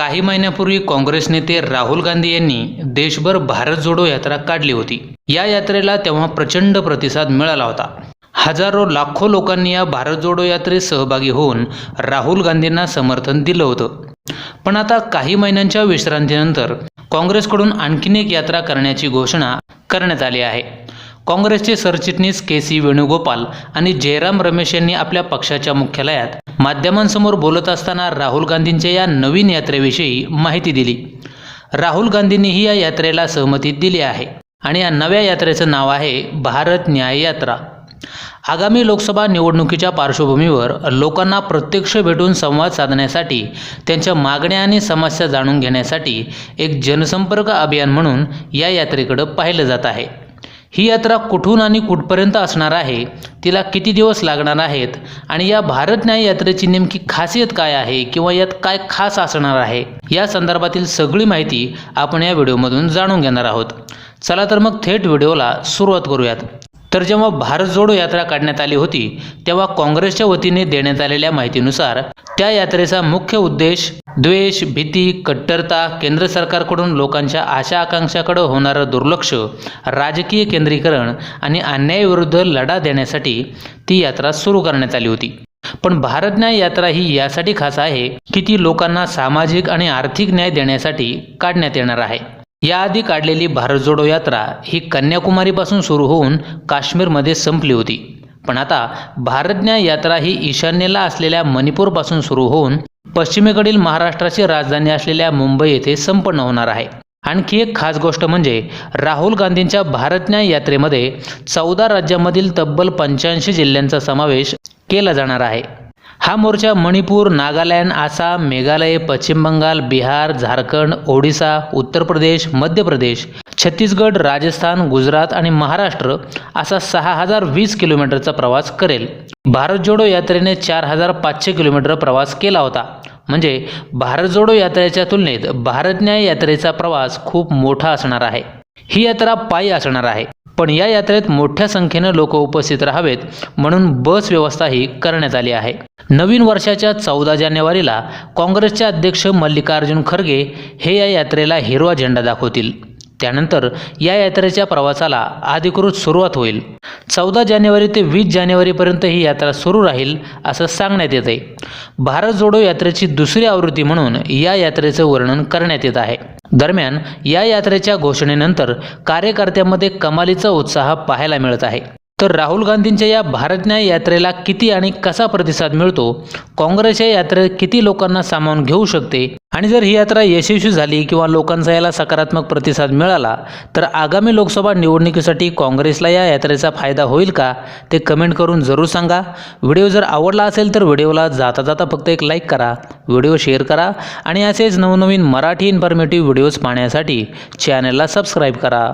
काही महिन्यापूर्वी काँग्रेस नेते राहुल गांधी यांनी देशभर भारत जोडो यात्रा काढली होती. या यात्रेला तेव्हा प्रचंड प्रतिसाद मिळाला होता. हजारो लाखो लोकांनी या भारत जोडो यात्रेत सहभागी होऊन राहुल गांधींना समर्थन दिलं होतं. पण आता काही महिन्यांच्या विश्रांतीनंतर काँग्रेसकडून आणखीन एक यात्रा करण्याची घोषणा करण्यात आली आहे. काँग्रेसचे सरचिटणीस के सी वेणुगोपाल आणि जयराम रमेश यांनी आपल्या पक्षाच्या मुख्यालयात माध्यमांसमोर बोलत असताना राहुल गांधींच्या या नवीन यात्रेविषयी माहिती दिली. राहुल गांधींनीही या यात्रेला सहमती दिली आहे आणि या नव्या यात्रेचं नाव आहे भारत न्याय यात्रा. आगामी लोकसभा निवडणुकीच्या पार्श्वभूमीवर लोकांना प्रत्यक्ष भेटून संवाद साधण्यासाठी त्यांच्या मागण्या आणि समस्या जाणून घेण्यासाठी एक जनसंपर्क अभियान म्हणून या यात्रेकडं पाहिलं जात आहे. ही यात्रा कुठून आणि कुठपर्यंत असणार आहे तिला किती दिवस लागणार आहेत आणि या भारत न्याय यात्रेची नेमकी खासियत काय आहे किंवा यात काय खास असणार आहे या संदर्भातील सगळी माहिती आपण या व्हिडिओमधून जाणून घेणार आहोत. चला तर मग थेट व्हिडिओला सुरुवात करूयात. तर जेव्हा भारत जोडो यात्रा काढण्यात आली होती तेव्हा काँग्रेसच्या वतीने देण्यात आलेल्या माहितीनुसार त्या यात्रेचा मुख्य उद्देश द्वेष भीती कट्टरता केंद्र सरकारकडून लोकांच्या आशा आकांक्षाकडे होणारं दुर्लक्ष राजकीय केंद्रीकरण आणि अन्यायाविरुद्ध लढा देण्यासाठी ती यात्रा सुरू करण्यात आली होती. पण भारत न्याय यात्रा ही यासाठी खास आहे की ती लोकांना सामाजिक आणि आर्थिक न्याय देण्यासाठी काढण्यात येणार आहे. याआधी काढलेली भारत जोडो यात्रा ही कन्याकुमारीपासून सुरू होऊन काश्मीरमध्ये संपली होती. पण आता भारत न्याय यात्रा ही ईशान्येला असलेल्या मणिपूरपासून सुरू होऊन पश्चिमेकडील महाराष्ट्राची राजधानी असलेल्या मुंबई येथे संपन्न होणार आहे. आणखी एक खास गोष्ट म्हणजे राहुल गांधींच्या भारत न्याय यात्रेमध्ये चौदा राज्यांमधील तब्बल पंच्याऐंशी जिल्ह्यांचा समावेश केला जाणार आहे. हा मोर्चा मणिपूर नागालँड आसाम मेघालय पश्चिम बंगाल बिहार झारखंड ओडिसा उत्तर प्रदेश मध्य प्रदेश छत्तीसगड राजस्थान गुजरात आणि महाराष्ट्र असा सहा हजार वीस किलोमीटरचा प्रवास करेल. भारत जोडो यात्रेने चार हजार पाचशे किलोमीटर प्रवास केला होता. म्हणजे भारत जोडो यात्रेच्या तुलनेत भारत न्याय यात्रेचा प्रवास खूप मोठा असणार आहे. ही यात्रा पायी असणार आहे. पण या यात्रेत मोठ्या संख्येनं लोक उपस्थित राहावेत म्हणून बस व्यवस्थाही करण्यात आली आहे. नवीन वर्षाच्या चौदा जानेवारीला काँग्रेसचे अध्यक्ष मल्लिकार्जुन खरगे हे या यात्रेला हिरवा झेंडा दाखवतील. त्यानंतर या यात्रेच्या प्रवासाला अधिकृत सुरुवात होईल. चौदा जानेवारी ते वीस जानेवारीपर्यंत ही यात्रा सुरू राहील असं सांगण्यात येत आहे भारत जोडो यात्रेची दुसरी आवृत्ती म्हणून या यात्रेचं वर्णन करण्यात येत आहे. दरम्यान या यात्रेच्या घोषणेनंतर कार्यकर्त्यांमध्ये कमालीचा उत्साह पाहायला मिळत आहे. तर राहुल गांधींच्या या भारतन्याय यात्रेला किती आणि कसा प्रतिसाद मिळतो? काँग्रेसच्या यात्रेत किती लोकांना सामावून घेऊ शकते? आणि जर ही यात्रा यशस्वी झाली किंवा लोकांचा याला सकारात्मक प्रतिसाद मिळाला तर आगामी लोकसभा निवडणुकीसाठी काँग्रेसला या यात्रेचा फायदा होईल का? ते कमेंट करून जरूर सांगा. व्हिडिओ जर आवडला असेल तर व्हिडिओला जाता जाता फक्त एक लाईक करा व्हिडिओ शेअर करा आणि असेच नवनवीन मराठी इन्फॉर्मेटिव्ह व्हिडिओज पाहण्यासाठी चॅनलला सबस्क्राईब करा.